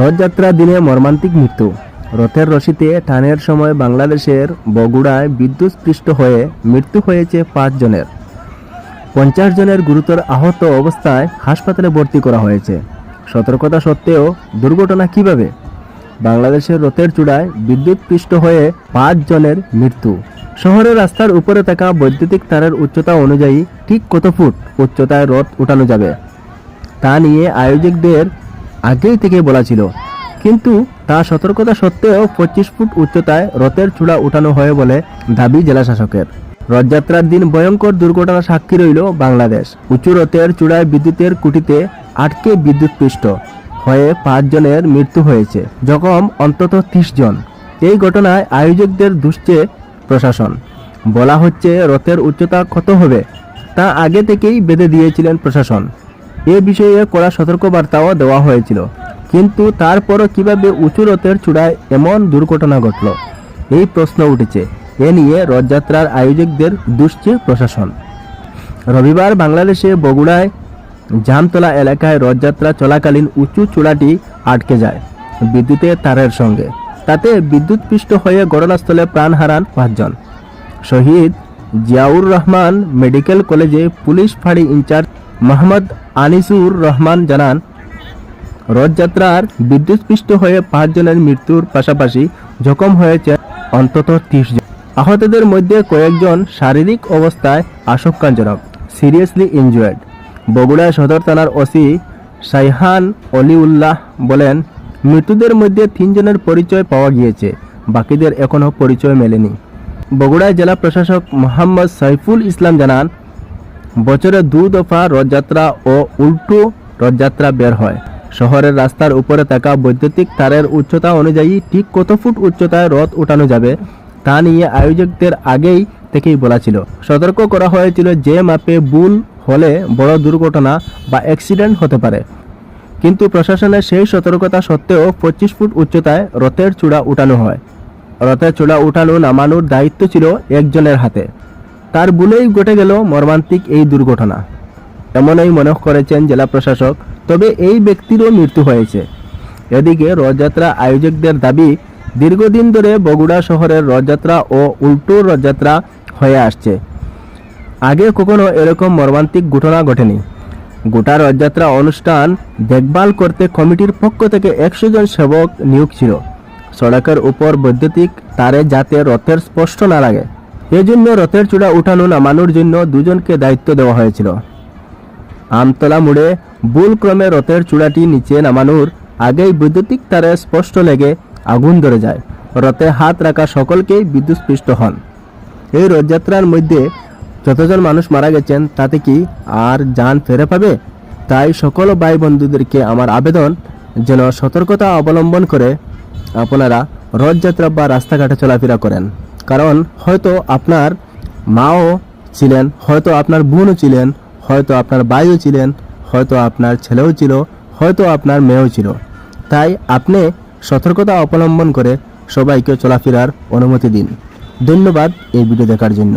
রথযাত্রা দিনে মর্মান্তিক মৃত্যু। রথের রশিতে টানের সময় বাংলাদেশের বগুড়ায় বিদ্যুৎস্পৃষ্ট হয়ে মৃত্যু হয়েছে পাঁচ জনের। পঞ্চাশ জনের গুরুতর আহত অবস্থায় হাসপাতালে ভর্তি করা হয়েছে। সতর্কতা সত্ত্বেও দুর্ঘটনা কীভাবে? বাংলাদেশের রথের চূড়ায় বিদ্যুৎপৃষ্ট হয়ে পাঁচ জনের মৃত্যু। শহরের রাস্তার উপরে থাকা বৈদ্যুতিক তারের উচ্চতা অনুযায়ী ঠিক কত ফুট উচ্চতায় রথ উঠানো যাবে? তা নিয়ে আয়োজকদের আগেই থেকে বলা ছিল। কিন্তু তা সতর্কতা সত্ত্বেও পঁচিশ ফুট উচ্চতায় রথের চূড়া উঠানো হয় বলে দাবি জেলা শাসকের রথযাত্রার দিন ভয়ঙ্কর দুর্ঘটনা সাক্ষী রইল বাংলাদেশ। উঁচু রথের চূড়ায় বিদ্যুতের কুটিতে আটকে বিদ্যুৎপৃষ্ট। হয়ে পাঁচজনের মৃত্যু হয়েছে, জখম অন্তত ত্রিশ জন। এই ঘটনায় আয়োজকদের দুষছে প্রশাসন। বলা হচ্ছে রথের উচ্চতা কত হবে, তা আগে থেকেই বেঁধে দিয়েছিলেন প্রশাসন। এ বিষয়ে কড়া সতর্কবার্তাও দেওয়া হয়েছিল। কিন্তু তারপরও কীভাবে উঁচু রথের চূড়ায় এমন দুর্ঘটনা ঘটল, এই প্রশ্ন উঠেছে। এ নিয়ে রথযাত্রার আয়োজকদের দুষছে প্রশাসন। রবিবার বাংলাদেশে বগুড়ায় জামতলা এলাকায় রথযাত্রা চলাকালীন উঁচু চূড়াটি আটকে যায় বিদ্যুতের তারের সঙ্গে। তাতে বিদ্যুৎপৃষ্ট হয়ে ঘটনাস্থলে প্রাণ হারান পাঁচজন। শহীদ জিয়াউর রহমান মেডিকেল কলেজে পুলিশ ফাঁড়ি ইনচার্জ মোহাম্মদ আনিসুর রহমান জানান, রথযাত্রার বিদ্যুৎস্পৃষ্ট হয়ে পাঁচজনের মৃত্যুর পাশাপাশি জখম হয়েছে অন্তত ত্রিশ জন। আহতদের মধ্যে কয়েকজন শারীরিক অবস্থায় আশঙ্কাজনক, সিরিয়াসলি ইনজুয়ার্ড। বগুড়া সদর থানার ওসি সাইহান অলিউল্লাহ বলেন মৃত্যুদের মধ্যে তিনজনের পরিচয় পাওয়া গিয়েছে, বাকিদের এখনও পরিচয় মেলেনি। বগুড়া জেলা প্রশাসক মোহাম্মদ সাইফুল ইসলাম জানান বছরে দু দফা রথযাত্রা ও উল্টো রথযাত্রা বের হয়। শহরের রাস্তার উপরে থাকা বৈদ্যুতিক তারের উচ্চতা অনুযায়ী ঠিক কত ফুট উচ্চতায় রথ উঠানো যাবে, তা নিয়ে আয়োজকদের আগেই থেকেই বলা ছিল। সতর্ক করা হয়েছিল যে মাপে ভুল হলে বড় দুর্ঘটনা বা অ্যাক্সিডেন্ট হতে পারে। কিন্তু প্রশাসনের সেই সতর্কতা সত্ত্বেও পঁচিশ ফুট উচ্চতায় রথের চূড়া উঠানো হয়। রথের চূড়া উঠানো নামানোর দায়িত্ব ছিল একজনের হাতে। তার ভুলেই ঘটে গেল মর্মান্তিক এই দুর্ঘটনা। এমনই মনে করেছেন জেলা প্রশাসক, তবে এই ব্যক্তিরও মৃত্যু হয়েছে। এদিকে রথযাত্রা আয়োজকদের দাবি, দীর্ঘদিন ধরে বগুড়া শহরের রথযাত্রা ও উল্টো রথযাত্রা হয়ে আসছে। আগে কখনো এরকম মর্মান্তিক ঘটনা ঘটেনি। গোটা রথযাত্রা অনুষ্ঠান দেখভাল করতে কমিটির পক্ষ থেকে একশো জন সেবক নিয়োগ ছিল। সড়কের উপর বৈদ্যুতিক তারে যাতে রথের স্পষ্ট না লাগে। এজন্য রথের চূড়া উঠানো নামানোর জন্য দুজনকে দায়িত্ব দেওয়া হয়েছিল। আমতলা মুড়ে ভুলক্রমে রথের চূড়াটি নিচে নামানোর আগেই বৈদ্যুতিক তারে স্পষ্ট লেগে আগুন ধরে যায়। রথে হাত রাখা সকলকেই বিদ্যুৎস্পৃষ্ট হন। এই রথযাত্রার মধ্যে যতজন মানুষ মারা গেছেন, তাতে কি আর যান ফেরে পাবে? তাই সকল ভাই বন্ধুদেরকে আমার আবেদন যেন সতর্কতা অবলম্বন করে আপনারা রথযাত্রা বা রাস্তাঘাটে চলাফেরা করেন। কারণ হয়তো আপনার মাও ছিলেন, হয়তো আপনার বোনও ছিলেন, হয়তো আপনার ভাইও ছিলেন, হয়তো আপনার ছেলেও ছিল, হয়তো আপনার মেয়েও ছিল। তাই আপনি সতর্কতা অবলম্বন করে সবাইকে চলাফেরার অনুমতি দিন। ধন্যবাদ এই ভিডিও দেখার জন্য।